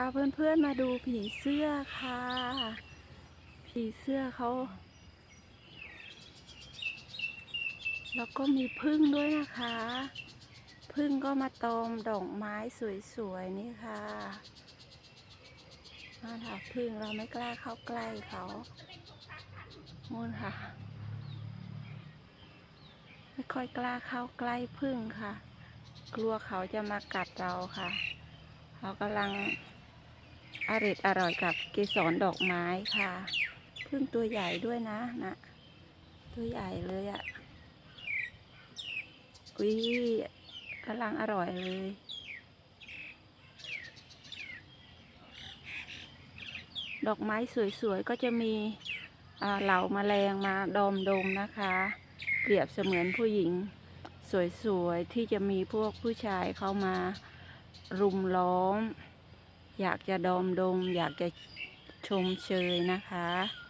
าเพื่อนๆมาดูผีเสื้อค่ะ ผีเสื้อเขา แล้วก็มีพึ่งด้วยนะคะ พึ่งก็มาตอมดอกไม้สวยๆนี่ค่ะมาถาพึ่งเราไม่กล้าเข้าใกล้เขานู่นค่ะ ไม่ค่อยกล้าเข้าใกล้พึ่งค่ะ กลัวเขาจะมากัดเราค่ะ เขากำลัง อร่อยอร่อยกับเกสรดอกไม้ค่ะ พึ่งตัวใหญ่ด้วยนะนะตัวใหญ่เลยอะ่ะอุ้ยกำลังอร่อยเลยดอกไม้สวยๆ ก็จะมีเหล่าแมลงมาดอมดมนะคะ เปรียบเสมือนผู้หญิงสวยๆ ที่จะมีพวกผู้ชายเข้ามารุมล้อม อยากจะดอมดม อยากจะชมเชยนะคะ